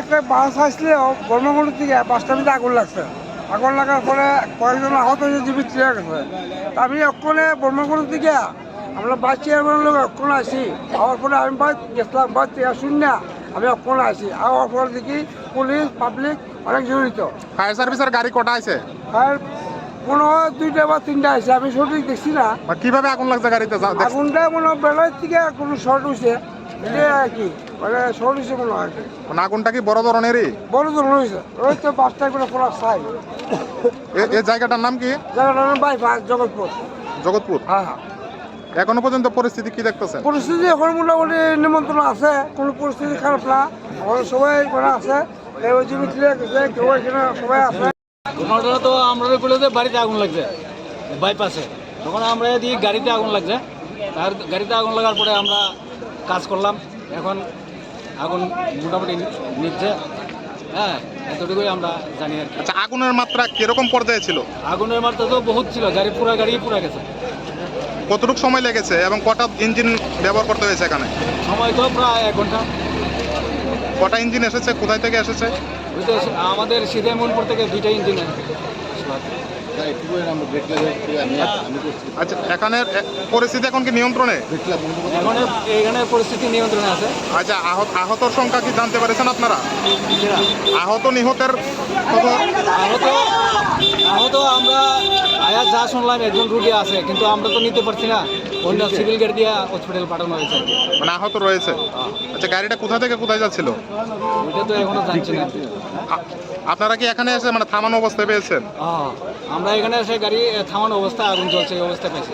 একটা বাস আসলে বর্মগুড়ির থেকে বাসটার মধ্যে আগুন লাগছে। আগুন লাগার পরে কয়েকজন আহত হয়ে জীবিত হয়ে গেছে। আমি ওখানে বর্মগুড়ির থেকে আমরা বাস চেয়ারম্যানের লোক ওখানে আসি। আওয়ার পরে আমি বাস গেছিলাম, বাস থেকে শূন্য। আমি ওখানে আসি। আওয়ার পরে দেখি পুলিশ পাবলিক অনেক জড়িত। ফায়ার সার্ভিসের গাড়ি কটা আছে? আর দুইটা বা তিনটা আছে আমি সঠিক দেখছি না। বা কীভাবে আগুন লাগছে গাড়িতে? যা- দেখ- আগুনটা মনে হয় বেলার থেকে কোনো শর্ট হয়েছে এটা আর কি মানে শর্ট হয়েছে মনে হয়। মানে আগুনটা কি বড় ধরনেরই? বড় ধরনের হয়েছে ওই তো বাসটা করে পুরো সাই এ- এই জায়গাটার নাম কি? জায়গাটার নাম বাইপাস জগৎপুর। জগৎপুর? হ্যাঁ হ্যাঁ। এখনও পর্যন্ত পরিস্থিতি কি দেখতেছেন? পরিস্থিতি এখন মোটামুটি নিমন্ত্রণ আছে কোনো পরিস্থিতি খারাপ না। সবাই আছে। কেউ কেউ এখানে সবাই আছে। ঘটনাটা তো আমরা যে বাড়িতে আগুন লাগছে বাইপাসে তখন আমরা এদিকে গাড়িতে আগুন লাগছে। তার গাড়িতে আগুন লাগার পরে আমরা কাজ করলাম। এখন আগুন মোটামুটি নিচ্ছে। হ্যাঁ এতটুকুই আমরা জানি আর আচ্ছা আগুনের মাত্রা কীরকম পর্যায়ে ছিল? আগুনের মাত্রা তো বহুত ছিল গাড়ি পুরা গাড়ি পুরা গেছে। কতটুকু সময় লেগেছে এবং কটা ইঞ্জিন ব্যবহার করতে হয়েছে এখানে? সময় তো প্রায় এক ঘণ্টা। কটা ইঞ্জিন এসেছে? কোথায় থেকে এসেছে? ওই তো আমাদের সিধে মনপুর থেকে দুইটা ইঞ্জিন আচ্ছা এখানের পরিস্থিতি এখন কি নিয়ন্ত্রণে? এখন এখানে পরিস্থিতি নিয়ন্ত্রণে আছে। আচ্ছা আহত আহতর সংখ্যা কি জানতে পারেছেন আপনারা? আহত নিহতের কথা আহত আহত আমরা আয়া যা শুনলাম একজন রুগী আছে কিন্তু আমরা তো নিতে পারছি না। অন্য সিভিল গেট দিয়ে হসপিটাল পাঠানো হয়েছে। মানে আহত রয়েছে। আচ্ছা গাড়িটা কোথা থেকে কোথায় যাচ্ছিল? ওইটা তো এখনও জানছি না। আপনারা কি এখানে এসে মানে থামানো অবস্থায় পেয়েছেন? আমরা এখানে এসে গাড়ি থামানো অবস্থা আগুন চলছে এই অবস্থায় পাইছি